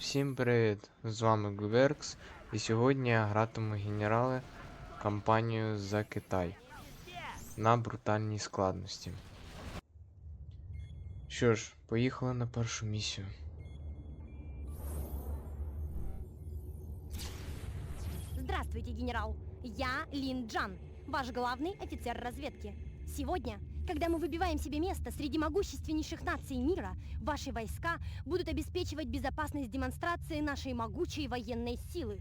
Всім привіт! З вами Гуверкс, і сьогодні я гратиму генерали кампанію за Китай на брутальній складності. Що ж, поїхали на першу місію. Здравствуйте, генерал. Я Лин Джан, ваш главный офицер разведки. Сегодня, когда мы выбиваем себе место среди могущественнейших наций мира, ваши войска будут обеспечивать безопасность демонстрации нашей могучей военной силы.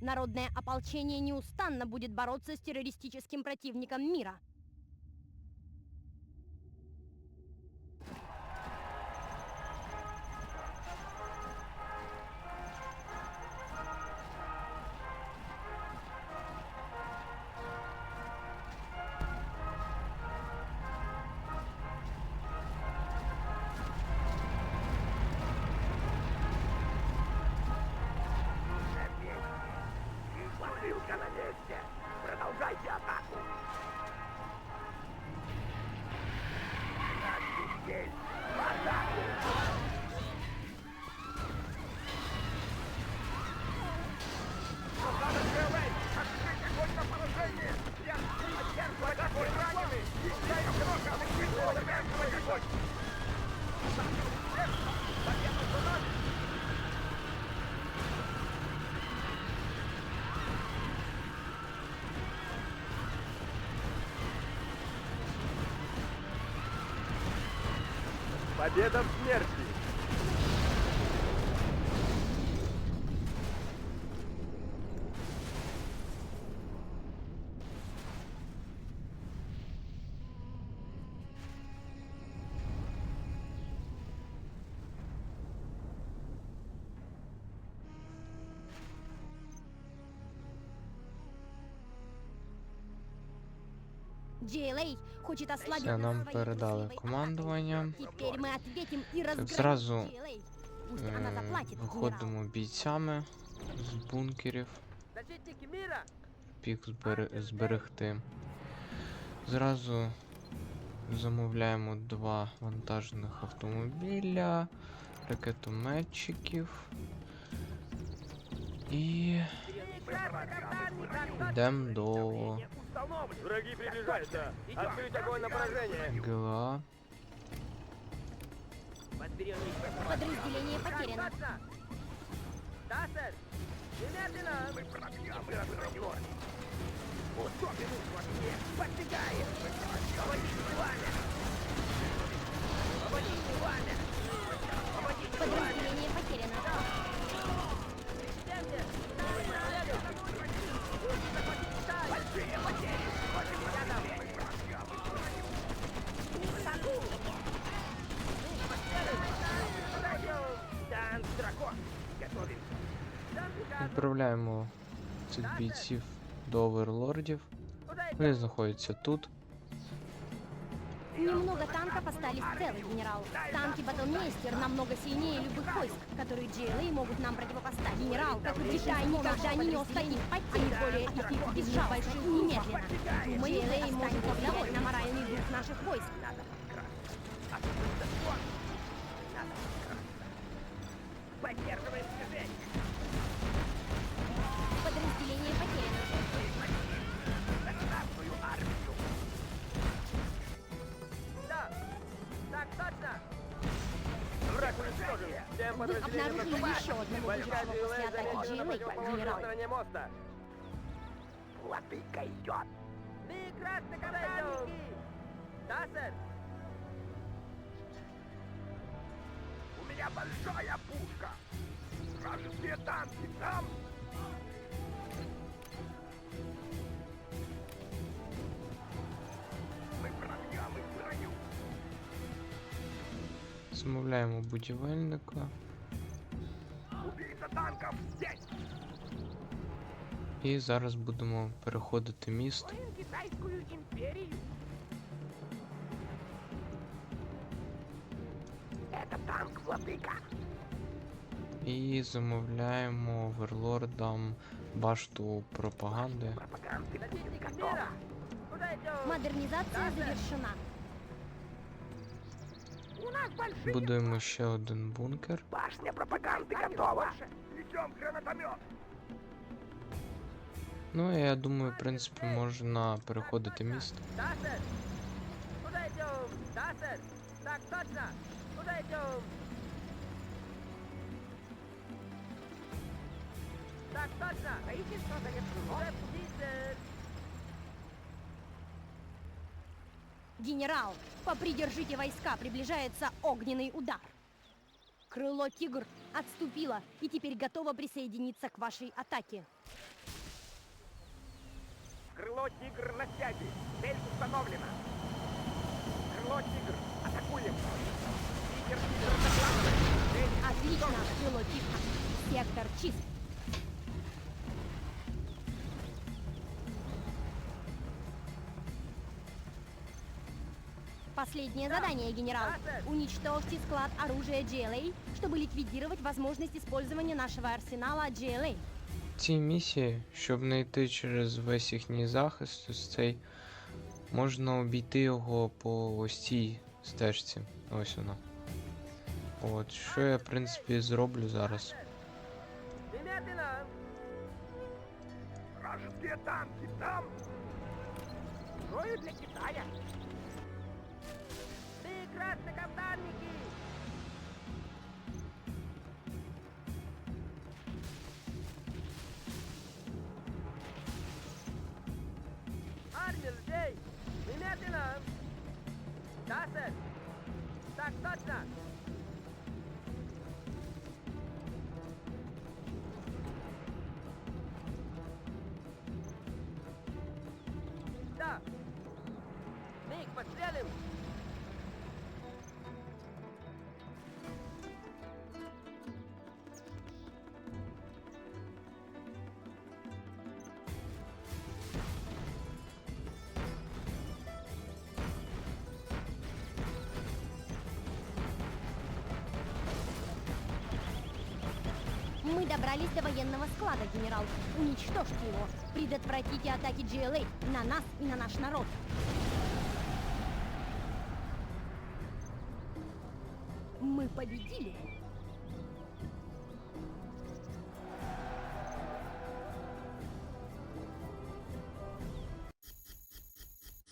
Народное ополчение неустанно будет бороться с террористическим противником мира. Победа в смерти! Все, нам передали командування. Так, зразу е, виходимо бійцями з бункерів. Пік зберегти. Зразу замовляємо два вантажних автомобіля, ракетометчиків і йдемо до Враги приближаются! Открыть огонь на поражение! ГЛА. Подразделение потеряно. Да, сэр! Немедленно! Мы пробьем их разговор! Особенный вовне! Подбегаем! Помогите пламя! Помогите пламя! Помогите пламя! Відправляємо цих бійців до оверлордів. Вони знаходяться тут. Немного танков остались целы, генерал. Танки Батлмейстер намного сильнее любых войск, которые GLA могут нам противопоставить. Генерал, как и Китай, никогда не нес таких потерь. более идти безжалостно и немедленно. Думаю, GLA может повлиять на моральный дух наших войск. Обнаружили еще одного выжившего после атаки противоположной генерал. Владыка идет! Прекрасно, капитан! Да, сэр! У меня большая пушка! Вражеские танки там! Замовляємо будівельника. Убийца танков здесь! І зараз будемо переходити міст. Строим китайскую империю! Это танк, владыка! І замовляємо оверлордам башту пропаганди. Пропаганды будет готова! Модернизация завершена. Будуємо ще один бункер. Башня пропаганды готова. Несем гранатомет. Ну, і я думаю, в принципі, можна переходити місто. Да, сэр. Куда идем? Да, сэр. Так точно. Куда идем? Так точно. Правительство завершено. Уже пути, Генерал, попридержите войска, приближается огненный удар. Крыло «Тигр» отступило и теперь готово присоединиться к вашей атаке. Крыло тигр на связи. Цель установлена. Крыло тигр. Атакуем. Тигр тигр докладывает. Отлично, крыло «Тигр». Сектор чист. Последнее задание, генерал. Да, сэр. Уничтожьте склад оружия GLA, чтобы ликвидировать возможность использования нашего арсенала GLA. В цій місії, щоб не йти через весь їхній захист, ось цей, можна обійти його по ось цій стежці. Ось вона. От, що я, в принципі, зроблю зараз. Немедленно. Вражеские танки там. Строю для Китая. Армия людей. Немедленно. Да, Мы добрались до военного склада, генерал. Уничтожьте его. Предотвратите атаки GLA на нас и на наш народ. Мы победили.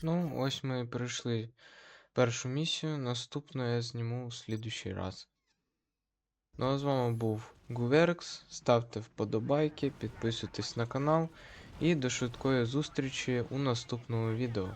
Ну, ось ми і пройшли першу місію. Наступну я зніму у слідущий раз. Ну а з вами був Гуверкс. Ставте вподобайки, підписуйтесь на канал і до швидкої зустрічі у наступному відео.